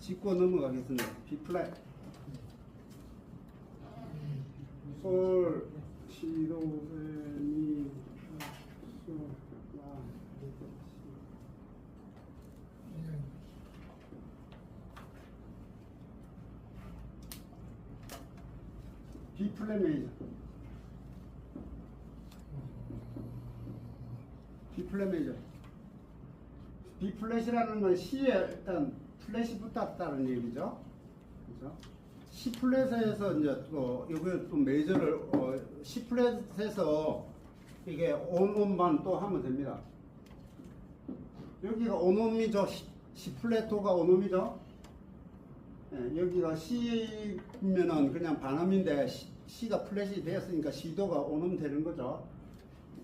짚고 넘어가겠습니다. B 플랫. 솔, 시, 도, 레, 미, 파, 솔, 라, 시. B 플랫 메이저. B 플랫 메이저. B 플랫이라는 건 C에 일단 플랫이 붙었다는 얘기죠. 그죠? C 플랫에서 이제 또 여기 또 메이저를 어, C 플랫에서 이게 온음만 또 하면 됩니다. 여기가 온음이죠. C- 플랫도가 온음이죠. 예, 여기가 C면은 그냥 반음인데 C, C가 플랫이 되었으니까 C도가 온음 되는 거죠.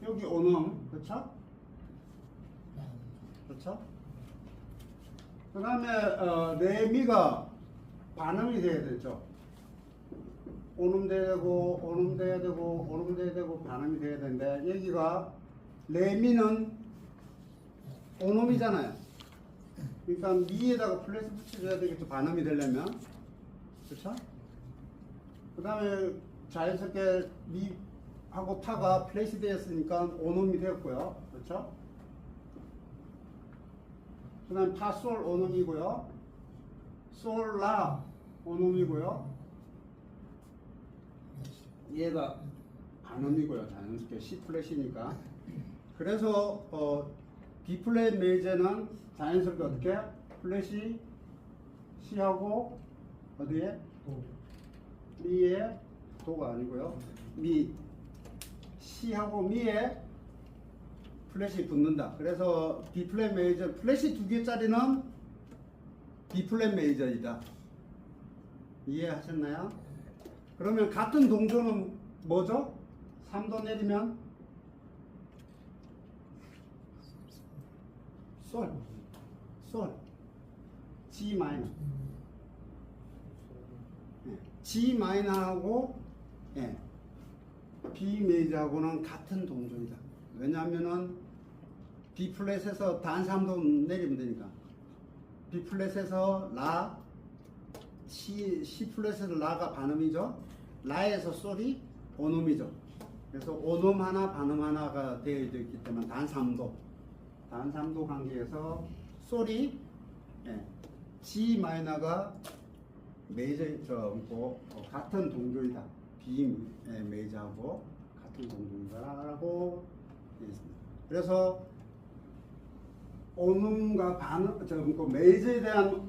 여기 온음, 그렇죠? 그렇죠? 그 다음에 어, 레미가 반음이 돼야 되죠. 온음 돼야 되고, 온음 돼야 되고, 온음 돼야 되고, 반음이 돼야 되는데 여기가 레미는 온음이잖아요. 그러니까 미에다가 플랫을 붙여줘야 되겠죠. 반음이 되려면. 그렇죠? 그 다음에 자연스럽게 미하고 파가 플랫이 되었으니까 온음이 되었고요. 그렇죠? 그 다음 파솔 온음이고요. 솔라 온음이고요. 얘가 반음이고요. 자연스럽게 C 플랫이니까. 그래서 어, B 플랫 메이저는 자연스럽게 어떻게 플랫이 C하고 어디에 미에 도가 아니고요. 미 C하고 미에 플랫이 붙는다. 그래서 B 플랫 메이저 플랫이 두 개짜리는 B 플랫 메이저이다. 이해하셨나요? 그러면 같은 동조는 뭐죠? 3도 내리면 솔, 솔, G 마이너. 예, G 마이너하고 예, B 메이저하고는 같은 동조이다. 왜냐하면은 B 플랫에서 단 3도 내리면 되니까. B 플랫에서 라, C, C 플랫에서 라가 반음이죠. 라에서 솔이 온음이죠. 그래서 온음 하나, 반음 하나가 되어 있기 때문에 단 3도. 단 3도 관계에서 솔이 예, G 마이너가 메이저 저 뭐, 어, 같은 동조이다. B 예, 메이저하고 같은 동조이다라고 되어 있습니다. 그래서 온음과 반음, 저, 그 메이저에 대한